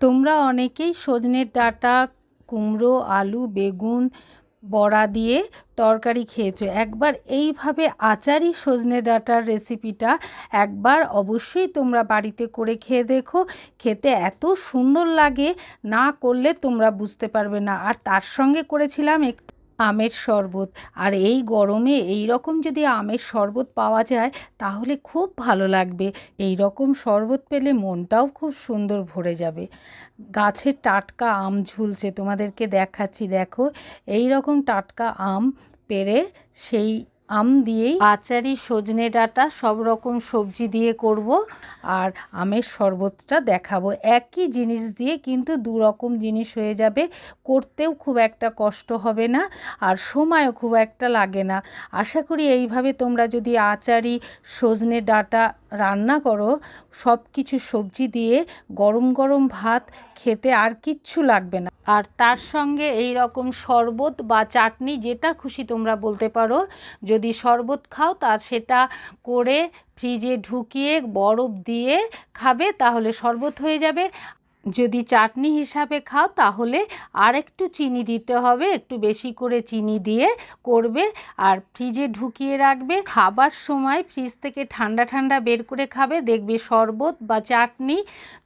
তোমরা অনেকেই সজনের ডাটা, কুমড়ো, আলু, বেগুন, বড়া দিয়ে তরকারি খেয়েছ। একবার এইভাবে আচারি সজনে ডাঁটার রেসিপিটা একবার অবশ্যই তোমরা বাড়িতে করে খেয়ে দেখো। খেতে এত সুন্দর লাগে, না করলে তোমরা বুঝতে পারবে না। আর তার সঙ্গে করেছিলাম একটু আমের শরবত। আর এই গরমে এই রকম যদি আমের শরবত পাওয়া যায়, তাহলে খুব ভালো লাগবে। এই রকম শরবত পেলে মনটাও খুব সুন্দর ভরে যাবে। গাছের টাটকা আম ঝুলছে, তোমাদেরকে দেখাচ্ছি। দেখো এই রকম টাটকা আম পেরে সেই আম দিয়েই আচারি, সজনে ডাঁটা, সব রকম সবজি দিয়ে করব আর আমের শরবতটা দেখাবো। একই জিনিস দিয়ে কিন্তু দু রকম জিনিস হয়ে যাবে। করতেও খুব একটা কষ্ট হবে না আর সময়ও খুব একটা লাগে না। আশা করি এইভাবে তোমরা যদি আচারি, সজনে ডাঁটা রান্না করো সব কিছু সবজি দিয়ে গরম গরম ভাত খেতে আর কিচ্ছু লাগবে না। আর তার সঙ্গে এই রকম শরবত বা চাটনি যেটা খুশি তোমরা বলতে পারো, যদি শরবত খাও তা সেটা করে ফ্রিজে ঢুকিয়ে বরফ দিয়ে খাবে, তাহলে শরবত হয়ে যাবে। যদি চাটনি হিসাবে খাও, তাহলে আর একটু চিনি দিতে হবে। একটু বেশি করে চিনি দিয়ে করবে আর ফ্রিজে ঢুকিয়ে রাখবে। খাবার সময় ফ্রিজ থেকে ঠান্ডা ঠান্ডা বের করে খাবে। দেখবে শরবত বা চাটনি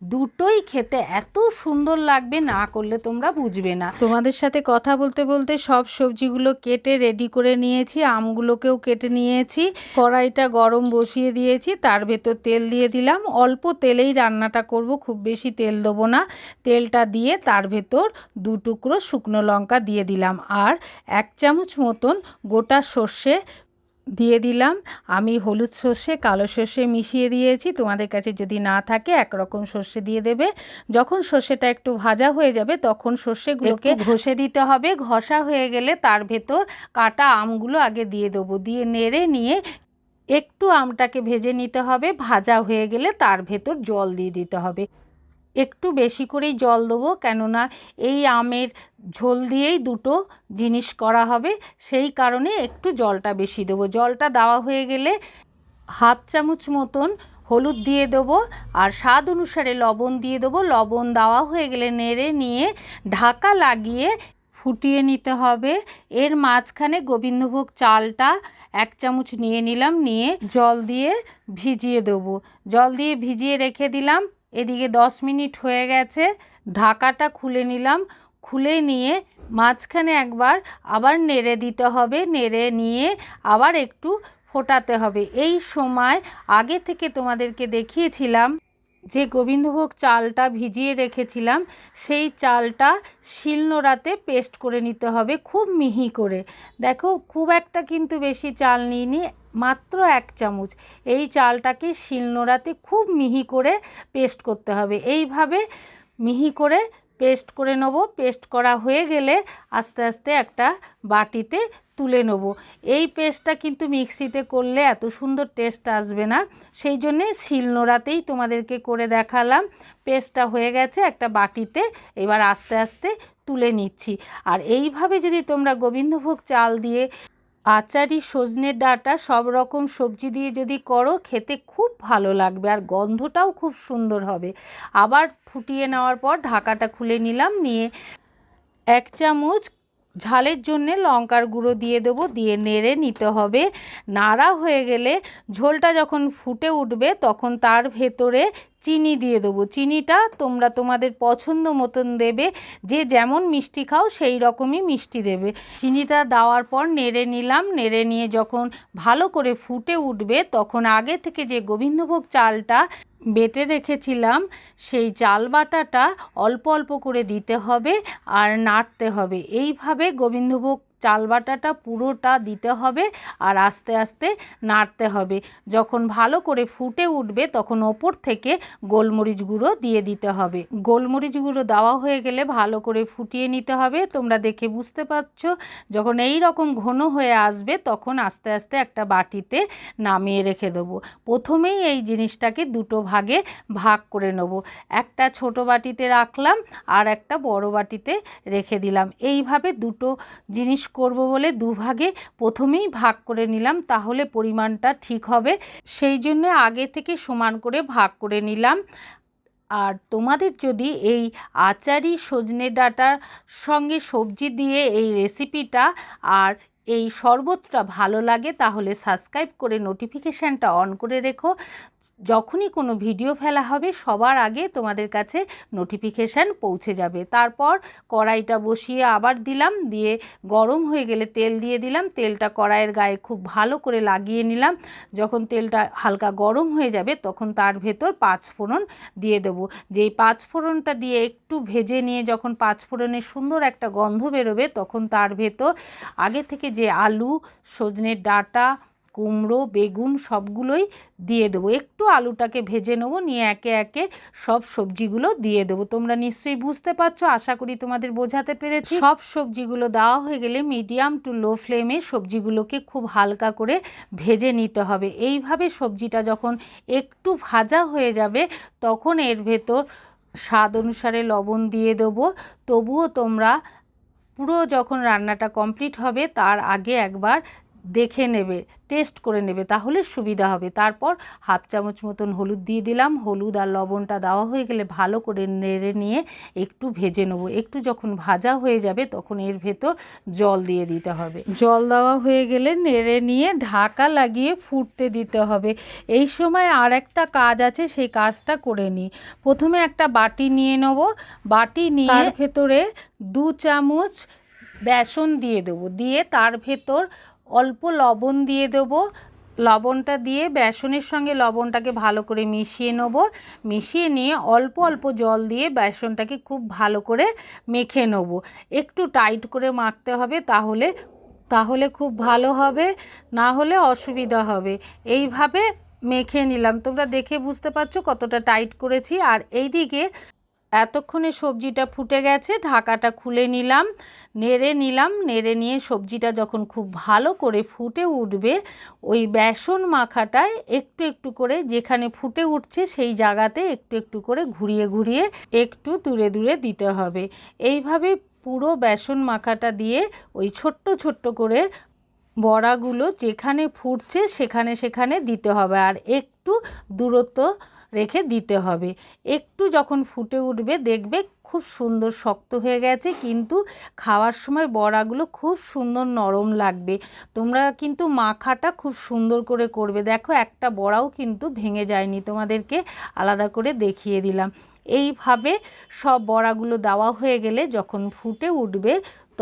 দুটোই খেতে এত সুন্দর লাগবে, না করলে তোমরা বুঝবে না। তোমাদের সাথে কথা বলতে বলতে সব সবজিগুলো কেটে রেডি করে নিয়েছি, আমগুলোকেও কেটে নিয়েছি। কড়াইটা গরম বসিয়ে দিয়েছি, তার ভেতর তেল দিয়ে দিলাম। অল্প তেলেই রান্নাটা করব, খুব বেশি তেল দেবো না, তেলটা দিয়ে তার ভেতর দু টুকরো শুকনো লঙ্কা দিয়ে দিলাম। আর এক চামচ মতন গোটা সর্ষে দিয়ে দিলাম। আমি হলুদ সর্ষে, কালো সর্ষে মিশিয়ে দিয়েছি। তোমাদের কাছে যদি না থাকে, একরকম সর্ষে দিয়ে দেবে। যখন সর্ষেটা একটু ভাজা হয়ে যাবে, তখন সর্ষেগুলোকে ঘষে দিতে হবে। ঘষা হয়ে গেলে তার ভেতর কাটা আমগুলো আগে দিয়ে দেবো। দিয়ে নেড়ে নিয়ে একটু আমটাকে ভেজে নিতে হবে। ভাজা হয়ে গেলে তার ভেতর জল দিয়ে দিতে হবে। একটু বেশি করেই জল দেবো, কেননা এই আমের ঝোল দিয়েই দুটো জিনিস করা হবে। সেই কারণে একটু জলটা বেশি দেবো। জলটা দেওয়া হয়ে গেলে হাফ চামচ মতন হলুদ দিয়ে দেবো আর স্বাদ অনুসারে লবণ দিয়ে দেবো। লবণ দেওয়া হয়ে গেলে নেড়ে নিয়ে ঢাকা লাগিয়ে ফুটিয়ে নিতে হবে। এর মাঝখানে গোবিন্দভোগ চালটা এক চামচ নিয়ে নিলাম, নিয়ে জল দিয়ে ভিজিয়ে দেবো। জল দিয়ে ভিজিয়ে রেখে দিলাম। এদিকে দশ মিনিট হয়ে গেছে, ঢাকাটা খুলে নিলাম। খুলে নিয়ে মাঝখানে একবার আবার নেড়ে দিতে হবে, নেড়ে নিয়ে আবার একটু ফোটাতে হবে। এই সময় আগে থেকে তোমাদেরকে দেখিয়েছিলাম যে গোবিন্দভোগ চালটা ভিজিয়ে রেখেছিলাম, সেই চালটা শিলনোড়াতে পেস্ট করে নিতে হবে খুব মিহি করে। দেখো, খুব একটা কিন্তু বেশি চাল নিইনি মাত্র এক চামচ। এই চালটাকে শিলনোড়াতে খুব মিহি করে পেস্ট করতে হবে। এইভাবে মিহি করে পেস্ট করে নেব। পেস্ট করা হয়ে গেলে আস্তে আস্তে একটা বাটিতে তুলে নেব। এই পেস্টটা কিন্তু মিক্সিতে করলে এত সুন্দর টেস্ট আসবে না। সেই জন্যে শিলনোড়াতেই তোমাদেরকে করে দেখালাম। পেস্টটা হয়ে গেছে একটা বাটিতে। এবার আস্তে আস্তে তুলে নিচ্ছি। আর এইভাবে যদি তোমরা গোবিন্দভোগ চাল দিয়ে আচারি সজনের ডাঁটা, সব রকম সবজি দিয়ে যদি করো, খেতে খুব ভালো লাগবে আর গন্ধটাও খুব সুন্দর হবে। আবার ফুটিয়ে নেওয়ার পর ঢাকাটা খুলে নিলাম, নিয়ে এক চামচ ঝালের জন্যে লঙ্কার গুঁড়ো দিয়ে দেবো, দিয়ে নেড়ে নিতে হবে। নাড়া হয়ে গেলে ঝোলটা যখন ফুটে উঠবে তখন তার ভেতরে চিনি দিয়ে দেবো। চিনিটা তোমরা তোমাদের পছন্দ মতন দেবে, যে যেমন মিষ্টি খাও সেই রকমই মিষ্টি দেবে। চিনিটা দেওয়ার পর নেড়ে নিলাম, নেড়ে নিয়ে যখন ভালো করে ফুটে উঠবে তখন আগে থেকে যে গোবিন্দভোগ চালটা বেটে রেখেছিলাম, সেই চাল বাটাটা অল্প অল্প করে দিতে হবে আর নাড়তে হবে। এইভাবে গোবিন্দভোগ চাল বাটাটা পুরোটা দিতে হবে আর আস্তে আস্তে নাড়তে হবে। যখন ভালো করে ফুটে উঠবে তখন ওপর থেকে গোলমরিচ গুঁড়ো দিয়ে দিতে হবে। গোলমরিচ গুঁড়ো দেওয়া হয়ে গেলে ভালো করে ফুটিয়ে নিতে হবে। তোমরা দেখে বুঝতে পারছ, যখন এই রকম ঘন হয়ে আসবে তখন আস্তে আস্তে একটা বাটিতে নামিয়ে রেখে দেবো। প্রথমেই এই জিনিসটাকে দুটো ভাগে ভাগ করে নেব। একটা ছোট বাটিতে রাখলাম আর একটা বড় বাটিতে রেখে দিলাম। এইভাবে দুটো জিনিস করব বলে দুভাগে প্রথমেই ভাগ করে নিলাম, তাহলে পরিমাণটা ঠিক হবে। সেই জন্য আগে থেকে সমান করে ভাগ করে নিলাম। আর তোমাদের যদি এই আচারি সজনে ডাঁটার সঙ্গে সবজি দিয়ে এই রেসিপিটা আর এই শরবতটা ভালো লাগে, তাহলে সাবস্ক্রাইব করে নোটিফিকেশানটা অন করে রেখো। যখনই কোনো ভিডিও ফেলা হবে, সবার আগে তোমাদের কাছে নোটিফিকেশান পৌঁছে যাবে। তারপর কড়াইটা বসিয়ে আবার দিলাম, দিয়ে গরম হয়ে গেলে তেল দিয়ে দিলাম। তেলটা কড়াইয়ের গায়ে খুব ভালো করে লাগিয়ে নিলাম। যখন তেলটা হালকা গরম হয়ে যাবে, তখন তার ভেতর পাঁচ ফোড়ন দিয়ে দেবো। যেই পাঁচ ফোড়নটা দিয়ে একটু ভেজে নিয়ে যখন পাঁচ ফোড়নের সুন্দর একটা গন্ধ বেরোবে, তখন তার ভেতর আগে থেকে যে আলু, সজনের ডাঁটা কুমড়ো, বেগুন সবগুলোই দিয়ে দেবো। একটু আলুটাকে ভেজে নেব, নিয়ে একে একে সব সবজিগুলো দিয়ে দেবো। তোমরা নিশ্চয়ই বুঝতে পারছ, আশা করি তোমাদের বোঝাতে পেরেছি। সব সবজিগুলো দেওয়া হয়ে গেলে মিডিয়াম টু লো ফ্লেমে সবজিগুলোকে খুব হালকা করে ভেজে নিতে হবে। এইভাবে সবজিটা যখন একটু ভাজা হয়ে যাবে, তখন এর ভেতর স্বাদ অনুসারে লবণ দিয়ে দেবো। তবুও তোমরা পুরো যখন রান্নাটা কমপ্লিট হবে, তার আগে একবার দেখে নেবে টেস্ট করে নেবে তাহলে সুবিধা হবে। তারপর হাফ চামচ মতন হলুদ দিয়ে দিলাম। হলুদ আর লবণটা দেওয়া হয়ে গেলে ভালো করে নেড়ে নিয়ে একটু ভেজে নেব। একটু যখন ভাজা হয়ে যাবে তখন এর ভেতর জল দিয়ে দিতে হবে। জল দেওয়া হয়ে গেলে নেড়ে নিয়ে ঢাকা লাগিয়ে ফুটতে দিতে হবে। এই সময় আর একটা কাজ আছে সেই কাজটা করে নিই। প্রথমে একটা বাটি নিয়ে নেব। বাটি নিয়ে ভেতরে দু চামচ বেসন দিয়ে দেবো। দিয়ে তার ভেতর অল্প লবণ দিয়ে দেবো। লবণটা দিয়ে বেসনের সঙ্গে লবণটাকে ভালো করে মিশিয়ে নেব। মিশিয়ে নিয়ে অল্প অল্প জল দিয়ে বেসনটাকে খুব ভালো করে মেখে নেব। একটু টাইট করে মাখতে হবে তাহলে তাহলে খুব ভালো হবে, না হলে অসুবিধা হবে। এইভাবে মেখে নিলাম। তোমরা দেখে বুঝতে পারছ কতটা টাইট করেছি। আর এইদিকে এতক্ষণে সবজিটা ফুটে গেছে, ঢাকাটা খুলে নিলাম, নেড়ে নিলাম, নেড়ে নিয়ে সবজিটা যখন খুব ভালো করে ফুটে উঠবে, ওই বেসন মাখাটায় একটু একটু করে যেখানে ফুটে উঠছে সেই জায়গাতে একটু একটু করে ঘুরিয়ে ঘুরিয়ে একটু দূরে দূরে দিতে হবে। এইভাবে পুরো বেসন মাখাটা দিয়ে ওই ছোট্ট ছোট্ট করে বড়াগুলো যেখানে ফুটছে সেখানে সেখানে দিতে হবে। আর একটু দূরত্ব রেখে দিতে হবে। একটু যখন ফুটে উঠবে, দেখবে খুব সুন্দর শক্ত হয়ে গেছে, কিন্তু খাওয়ার সময় বড়াগুলো খুব সুন্দর নরম লাগবে। তোমরা কিন্তু মাখাটা খুব সুন্দর করে করবে। দেখো, একটা বড়াও কিন্তু ভেঙে যায়নি। তোমাদেরকে আলাদা করে দেখিয়ে দিলাম। এইভাবে সব বড়াগুলো দেওয়া হয়ে গেলে যখন ফুটে উঠবে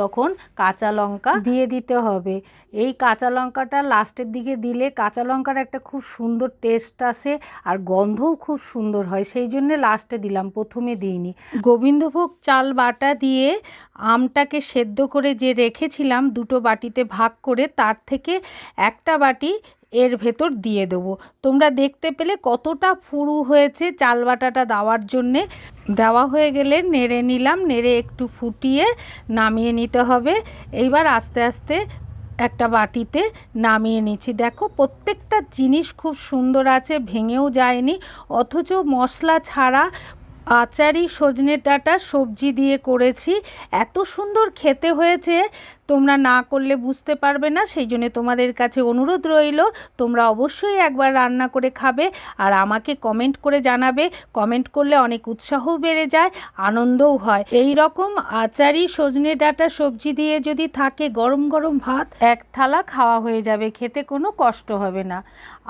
তখন কাঁচা লঙ্কা দিয়ে দিতে হবে। এই কাঁচা লঙ্কাটা লাস্টের দিকে দিলে কাঁচা লঙ্কার একটা খুব সুন্দর টেস্ট আসে আর গন্ধও খুব সুন্দর হয়, সেই জন্যে লাস্টে দিলাম, প্রথমে দিইনি। গোবিন্দভোগ চাল বাটা দিয়ে আমটাকে সেদ্ধ করে যে রেখেছিলাম দুটো বাটিতে ভাগ করে, তার থেকে একটা বাটি এর ভেতর দিয়ে দেবো। তোমরা দেখতে পেলে কতটা ফুরু হয়েছে চাল বাটাটা দেওয়ার জন্যে। দেওয়া হয়ে গেলে নেড়ে নিলাম, নেড়ে একটু ফুটিয়ে নামিয়ে নিতে হবে। এইবার আস্তে আস্তে একটা বাটিতে নামিয়ে নিচ্ছি। দেখো প্রত্যেকটা জিনিস খুব সুন্দর আছে, ভেঙেও যায়নি। অথচ মশলা ছাড়া আচারি সজনে ডাঁটা সবজি দিয়ে করেছি। এত সুন্দর খেতে হয়েছে। তোমরা না করলে বুঝতে পারবে না, সেই জন্য তোমাদের কাছে অনুরোধ রইল, তোমরা অবশ্যই একবার রান্না করে খাবে আর আমাকে কমেন্ট করে জানাবে। কমেন্ট করলে অনেক উৎসাহও বেড়ে যায়, আনন্দও হয়। এই রকম আচারি সজনে ডাঁটা সবজি দিয়ে যদি থাকে গরম গরম ভাত, এক থালা খাওয়া হয়ে যাবে, খেতে কোনো কষ্ট হবে না।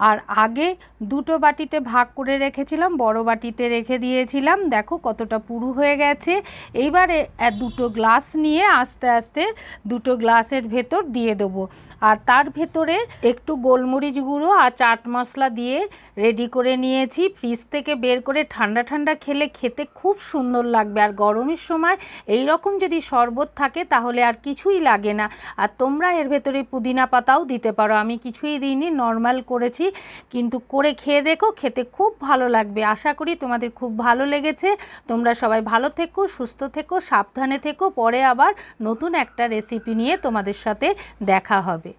আর আগে দুটো বাটিতে ভাগ করে রেখেছিলাম, বড় বাটিতে রেখে দিয়েছিলাম, দেখো কতটা পুরু হয়ে গেছে। এইবারে দুটো গ্লাস নিয়ে আস্তে আস্তে দুটো দুটো গ্লাসের ভেতর দিয়ে দেবো। আর তার ভেতরে একটু গোলমরিচ গুঁড়ো আর চাট মশলা দিয়ে রেডি করে নিয়েছি। ফ্রিজ থেকে বের করে ঠান্ডা ঠান্ডা খেলে খেতে খুব সুন্দর লাগবে। আর গরমের সময় এই রকম যদি শরবত থাকে তাহলে আর কিছুই লাগে না। আর তোমরা এর ভেতরে পুদিনা পাতাও দিতে পারো। আমি কিছুই দিইনি নর্মাল করেছি। কিন্তু করে খেয়ে দেখো, খেতে খুব ভালো লাগবে। আশা করি তোমাদের খুব ভালো লেগেছে। তোমরা সবাই ভালো থেকো, সুস্থ থেকো, সাবধানে থেকো। পরে আবার নতুন একটা রেসিপি নিয়ে তোমাদের সাথে দেখা হবে।